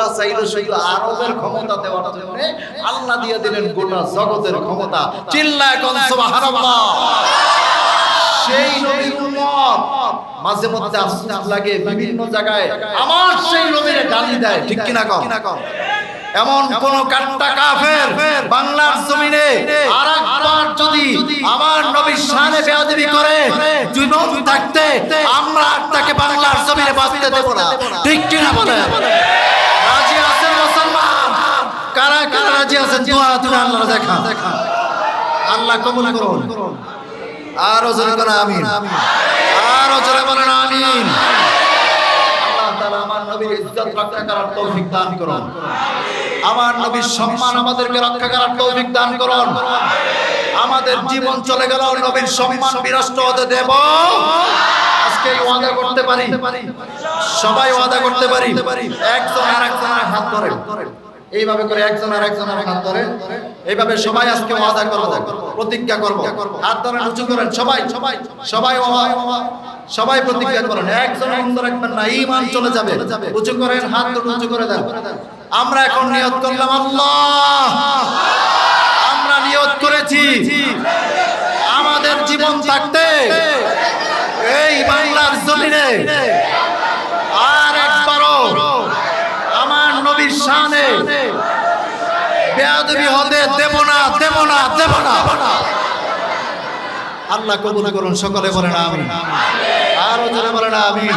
ওরা চাইলো শুধু আরবের ক্ষমতা দেওয়ার জন্য আল্লাহ দিয়ে দিলেন গোটা জগতের ক্ষমতা। সেই নবীর উম্মত মাঝে মধ্যে আফসোস লাগে, বিভিন্ন জায়গায় আমার সেই নবীর গালি দেয়, ঠিক কিনা কম এমন কোন কাট্টা কাফের বাংলার জমিনে আরেকবার যদি আমার নবীর শানে বেয়াদবি করে জীবন থাকতে, আমরা তাকে বাংলার জমিনে বাঁচতে দেব না। ঠিক কিনা বলে কারা কারা রাজি আছেন? দোয়া তুমি আল্লাহ দেখা। আল্লাহ কবুল করুন। আরও জোরে করে আমিন। আরও জোরে বলেন আমিন। আমার নবীর ইজ্জত রক্ষা করার তৌফিক দান করুন। আমার নবীর সম্মান আমাদেরকে রক্ষা করার তৌফিক দান করুন। আমাদের জীবন চলে গেল, নবীর সম্মান বিনষ্ট হতে দেব। আজকে ওয়াদা করতে পারি। সবাই ওয়াদা করতে পারি। একজন আর একজনের হাত ধরে এইভাবে করে একজন আর একজনের হাত ধরে। এইভাবে সবাই আজকে ওয়াদা করব, প্রতিজ্ঞা করব। হাত ধরে উঁচু করেন সবাই। সবাই সবাই সবাই প্রতিজ্ঞা করেন। একজন বন্ধ রাখবেন না ঈমান চলে যাবে। উঁচু করেন, হাত ধরে উঁচু করে দেন। আমরা এখন নিয়ত করলাম আল্লাহ। আমরা নিয়ত করেছি। আমাদের জীবন থাকতে এই বাংলার জমিনে আর একবারও আমার শানে। বেয়াদবি হতে দেব না দেব না দেব না। আল্লাহ কবুল করুন, সকলে বলেন আমিন। আরও যারা বলেন আমিন।